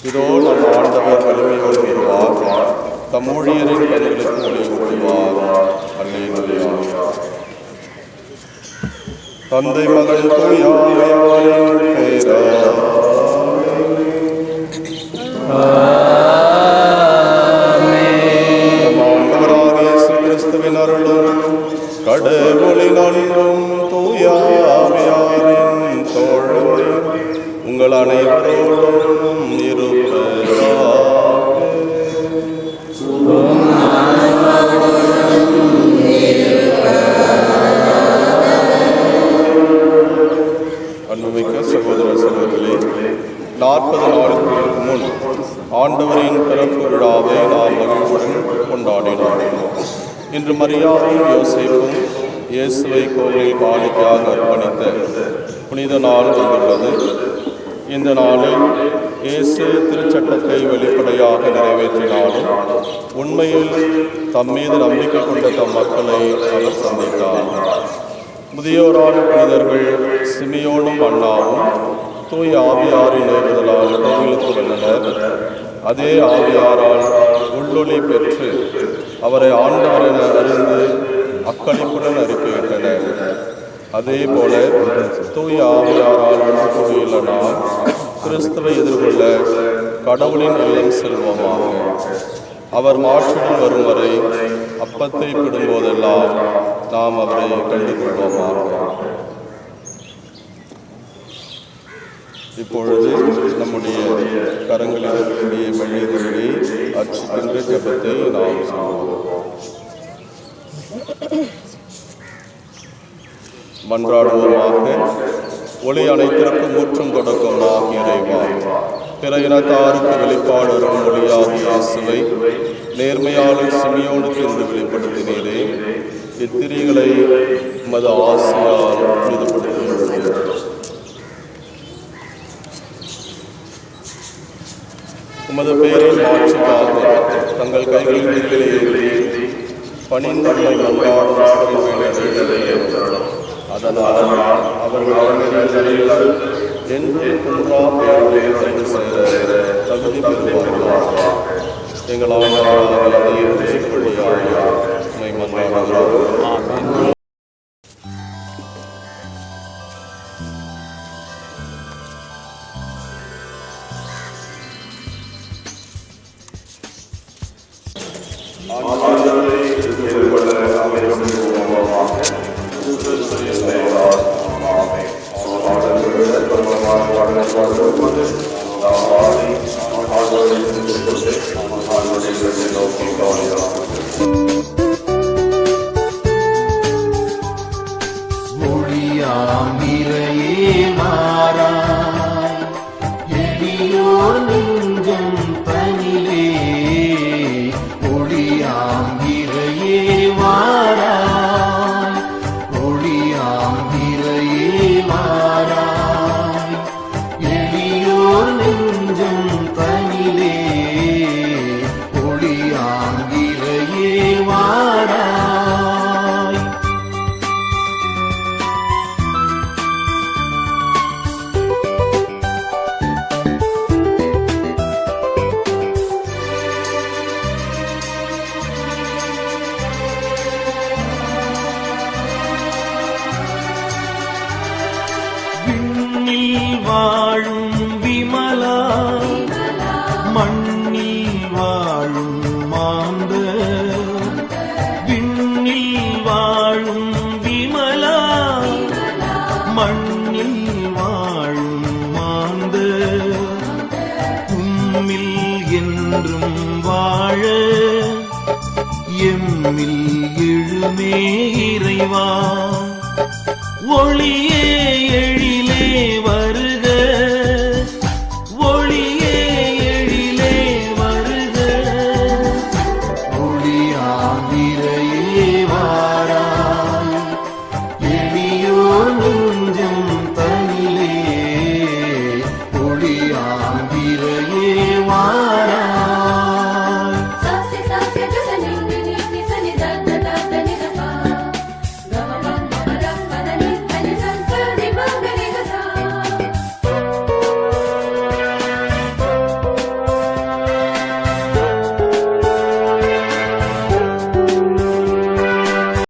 இதோ நம் ஆண்டவர் வலிமையோடு வருவார் தம் ஊழியரின் கதைகளுக்கு ஒளி ஊட்டுவார் தந்தை மகள் தூயாவின் ஆண்டவராகிய கிறிஸ்துவின் அருளும் கடவுளின் அன்பும் அனைவரோடும் இருப்பதாக அன்புமிக்க சகோதர சகோதரிகளே நாற்பது நாளுக்கு முன் ஆண்டவரின் பிறப்பு விழாவை நாம் மகிழ்வுடன் கொண்டாடினோம். இன்று மரியாதையும் யோசிப்பும் இயேசுவை கோவில் பாலிக்காக அர்ப்பணித்த புனித நாள் வந்துள்ளது. இந்த நாளில் இயேசு திருச்சட்டத்தை வெளிப்படையாக நிறைவேற்றினாலும் உண்மையில் தம் மீது நம்பிக்கை கொண்ட தம் மக்களை அவர் சந்தித்தார். முதியோரான புனிதர்கள் சிமியோனும் அண்ணாவும் தூய் ஆவியாரின் ஏறுதலால் கோவிலுக்கு வந்தனர். அதே ஆவியாரால் உள்ளொளி பெற்று அவரை ஆண்டார் என அறிந்து அக்களிப்புடன் அறிக்கையிட்டனர் அதே போல தூய ஆவியாரால் ஒன்று நாம் கிறிஸ்துவை எதிர்கொள்ள கடவுளின் இல்லம் செல்வமாக. அவர் மாற்றுடன் வரும் வரை அப்பத்தை பிடும்போதெல்லாம் நாம் அவரை கண்டுகொள்வோமாக. இப்பொழுது நம்முடைய கரங்களில் இருக்கக்கூடிய மெழுகுவடி அச்சுக்கின்ற ஜபத்தை நாம் செய்வோம். மன்றாடுவோமாக. ஒளி அனைத்திற்கும் ஊற்றும் தொடக்கம் ஆகிய இறைவா. பிற இனத்தாருக்கு வெளிப்பாடு வரும் ஒளியாகிய இயேசுவை நேர்மையாளர் சிமியோனுக்கு என்று வெளிப்படுத்தினீரே. இத்திரிகளை மது ஆசையால் மீதுபடுத்தியுள்ளது உமது பெயரின் ஆட்சிக்காக தங்கள் கைகளில் விதிகளை ஏற்றி பணிந்தன்மை மன்றாடும் அதனால் அவர்கள் அவர்கள் என்று குன்றா பேரை தகுதி செய்த தகுதி பெறுவார்கள் எங்கள் ஆண்டாளாக உண்மை doğuyor. மண்ணில் வாழும் மாந்த உம்மில் என்றும் வாழ எம்மில் எழுமே இறைவா. ஒளியே எழிலே வர